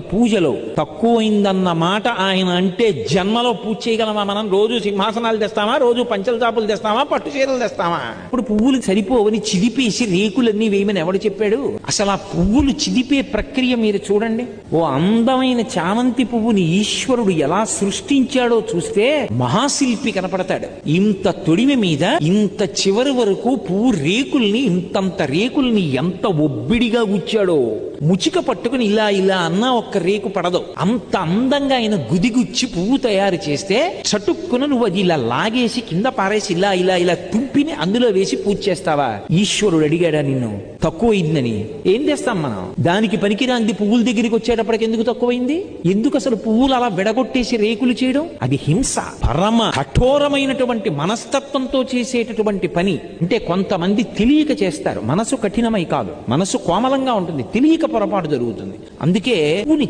పూజలో? తక్కువైందన్న మాట ఆయన అంటే జన్మలో పూజ చేయగలమా మనం? రోజు సింహాసనాలు తెస్తామా? రోజు పంచల చాపులు తెస్తామా? పట్టు చీరలు తెస్తామా? ఇప్పుడు పువ్వులు సరిపోవని చిదిపేసి రేకులన్నీ వేయమని ఎవడు చెప్పాడు? అసలు ఆ పువ్వులు చిదిపే ప్రక్రియ మీరు చూడండి. ఓ అందమైన చామంతి పువ్వుని ఈశ్వరుడు ఎలా సృష్టించాడో చూస్తే మహాశిల్పి కనపడతాడు. ఇంత తొడిమి మీద ఇంత చివరి వరకు పువ్వు రేకుల్ని ఇంతంత రేకుల్ని ఎంత ఒబ్బిడిగా గుచ్చాడో. ముచిక పట్టుకుని ఇలా ఇలా అన్నా ఒక్క రేకు పడదు. అంత అందంగా ఆయన గుదిగుచ్చి పువ్వు తయారు చేస్తే చటుక్కున నువ్వు అది ఇలా లాగేసి కింద పారేసి ఇలా ఇలా ఇలా తుంపిని అందులో వేసి పూజ చేస్తావా? ఈశ్వరుడు అడిగాడా నిన్ను? తక్కువైందని. ఏం చేస్తాం మనం? దానికి పనికిరాంది పువ్వుల దగ్గరికి వచ్చేటప్పటికి ఎందుకు తక్కువైంది? ఎందుకు అసలు పువ్వులు అలా విడగొట్టేసి రేకులు చేయడం? అది హింస. పరమ కఠోరమైనటువంటి మనస్తత్వంతో చేసేటటువంటి పని. అంటే కొంతమంది తెలియక చేస్తారు. మనసు కఠినమై కాదు. మనసు కోమలంగా ఉంటుంది. తెలియక పొరపాటు జరుగుతుంది. అందుకే పువ్వుని